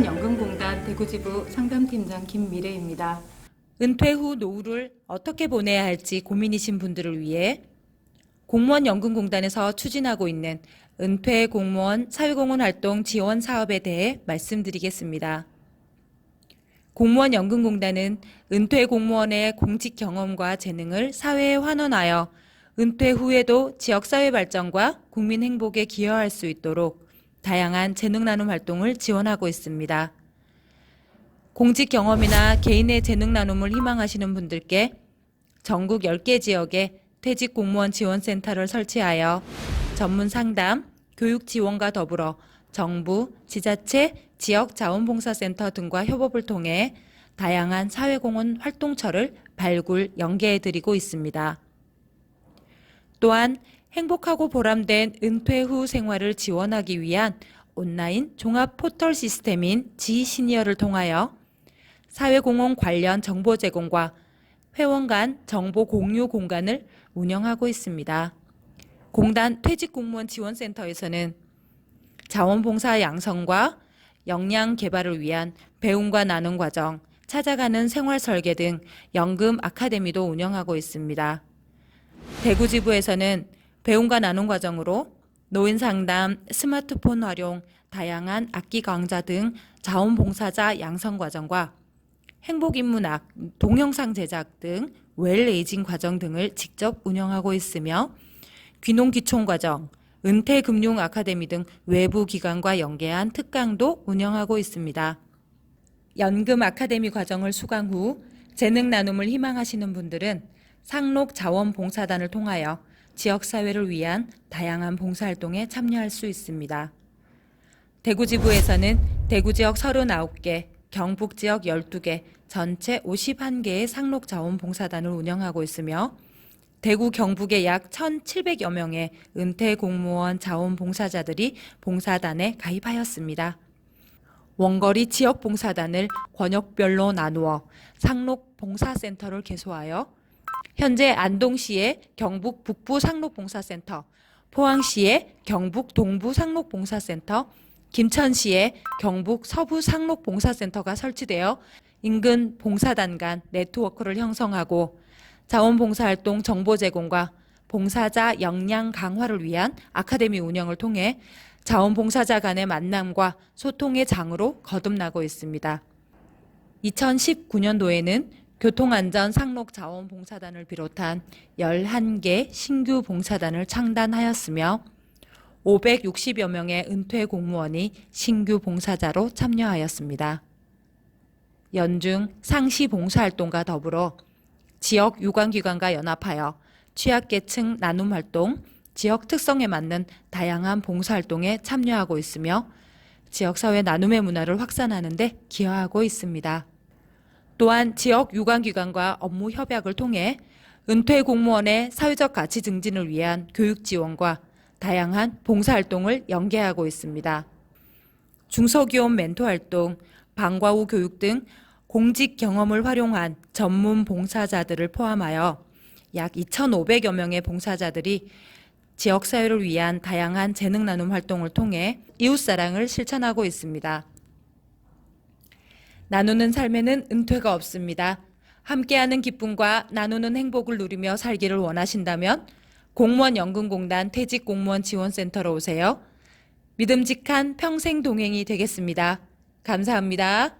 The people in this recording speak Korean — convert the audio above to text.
공무원연금공단 대구지부 상담팀장 김미래입니다. 은퇴 후 노후를 어떻게 보내야 할지 고민이신 분들을 위해 공무원 연금공단에서 추진하고 있는 은퇴 공무원 사회공헌 활동 지원 사업에 대해 말씀드리겠습니다. 공무원 연금공단은 은퇴 공무원의 공직 경험과 재능을 사회에 환원하여 은퇴 후에도 지역사회 발전과 국민 행복에 기여할 수 있도록 다양한 재능 나눔 활동을 지원하고 있습니다. 공직 경험이나 개인의 재능 나눔을 희망하시는 분들께 전국 10개 지역에 퇴직 공무원 지원센터를 설치하여 전문 상담, 교육 지원과 더불어 정부, 지자체, 지역 자원봉사센터 등과 협업을 통해 다양한 사회공헌 활동처를 발굴, 연계해 드리고 있습니다. 또한 행복하고 보람된 은퇴 후 생활을 지원하기 위한 온라인 종합 포털 시스템인 지시니어를 통하여 사회공헌 관련 정보 제공과 회원 간 정보 공유 공간을 운영하고 있습니다. 공단 퇴직공무원 지원센터에서는 자원봉사 양성과 역량 개발을 위한 배움과 나눔 과정, 찾아가는 생활 설계 등 연금 아카데미도 운영하고 있습니다. 대구 지부에서는 배움과 나눔 과정으로 노인 상담, 스마트폰 활용, 다양한 악기 강좌 등 자원봉사자 양성 과정과 행복인문학, 동영상 제작 등 웰에이징 과정 등을 직접 운영하고 있으며 귀농귀촌 과정, 은퇴금융 아카데미 등 외부 기관과 연계한 특강도 운영하고 있습니다. 연금 아카데미 과정을 수강 후 재능 나눔을 희망하시는 분들은 상록 자원봉사단을 통하여 지역사회를 위한 다양한 봉사활동에 참여할 수 있습니다. 대구 지부에서는 대구 지역 39개, 경북 지역 12개, 전체 51개의 상록 자원봉사단을 운영하고 있으며 대구 경북의 약 1,700여 명의 은퇴 공무원 자원봉사자들이 봉사단에 가입하였습니다. 원거리 지역 봉사단을 권역별로 나누어 상록 봉사센터를 개소하여 현재 안동시의 경북 북부 상록봉사센터, 포항시의 경북 동부 상록봉사센터, 김천시의 경북 서부 상록봉사센터가 설치되어 인근 봉사단 간 네트워크를 형성하고 자원봉사활동 정보 제공과 봉사자 역량 강화를 위한 아카데미 운영을 통해 자원봉사자 간의 만남과 소통의 장으로 거듭나고 있습니다. 2019년도에는 교통안전 상록 자원봉사단을 비롯한 11개 신규 봉사단을 창단하였으며 560여 명의 은퇴 공무원이 신규 봉사자로 참여하였습니다. 연중 상시 봉사활동과 더불어 지역 유관기관과 연합하여 취약계층 나눔 활동, 지역 특성에 맞는 다양한 봉사활동에 참여하고 있으며 지역사회 나눔의 문화를 확산하는 데 기여하고 있습니다. 또한 지역 유관기관과 업무 협약을 통해 은퇴 공무원의 사회적 가치 증진을 위한 교육 지원과 다양한 봉사활동을 연계하고 있습니다. 중소기업 멘토 활동, 방과 후 교육 등 공직 경험을 활용한 전문 봉사자들을 포함하여 약 2,500여 명의 봉사자들이 지역사회를 위한 다양한 재능 나눔 활동을 통해 이웃사랑을 실천하고 있습니다. 나누는 삶에는 은퇴가 없습니다. 함께하는 기쁨과 나누는 행복을 누리며 살기를 원하신다면 공무원 연금공단 퇴직 공무원 지원센터로 오세요. 믿음직한 평생 동행이 되겠습니다. 감사합니다.